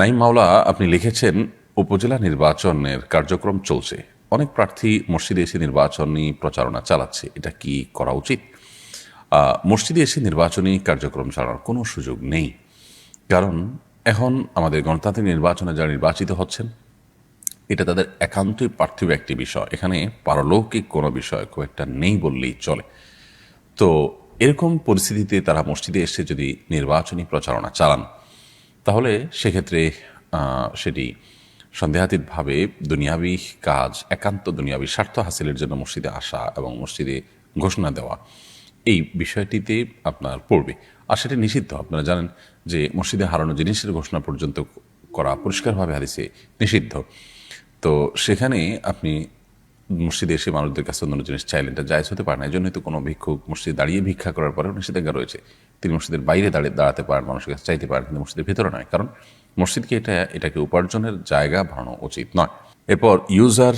নাইম মাওলা, আপনি লিখেছেন, উপজেলা নির্বাচনের কার্যক্রম চলছে। অনেক প্রার্থী মসজিদে এসে নির্বাচনী প্রচারণা চালাচ্ছে। এটা কি করা উচিত? মসজিদে এসে নির্বাচনী কার্যক্রম চালানোর কোনো সুযোগ নেই। কারণ, এখন আমাদের গণতান্ত্রিক নির্বাচনে যারা নির্বাচিত হচ্ছেন, এটা তাদের একান্তই পার্থিব একটি বিষয়। এখানে পারলৌকিক কোনো বিষয় খুব একটা নেই বললেই চলে। তো এরকম পরিস্থিতিতে তারা মসজিদে এসে যদি নির্বাচনী প্রচারণা চালান তাহলে সেক্ষেত্রে সেটি সন্দেহাতীতভাবে দুনিয়াবি কাজ, একান্ত দুনিয়াবি স্বার্থ হাসিলের জন্য মসজিদে আসা এবং মসজিদে ঘোষণা দেওয়া, এই বিষয়টিতে আপনার পড়বে। আর সেটি নিষিদ্ধ। আপনারা জানেন যে মসজিদে হারানো জিনিসের ঘোষণা পর্যন্ত করা পরিষ্কারভাবে হারিছে নিষিদ্ধ। তো সেখানে আপনি মসজিদে এসে মানুষদের কাছে অন্য জিনিস চাইলেন, এটা জায়জ হতে পারে না। এই জন্যই তো কোনো ভিক্ষুক মসজিদে দাঁড়িয়ে ভিক্ষা করার পরেও নিষেধাজ্ঞা রয়েছে। তিনি মসজিদের বাইরে দাঁড়িয়ে দাঁড়াতে পারেন, মানুষের কাছে চাইতে পারেন, কিন্তু মসজিদের ভেতরে নয়। কারণ মসজিদকে এটা, এটাকে উপার্জনের জায়গা বানানো উচিত নয়। এরপর ইউজার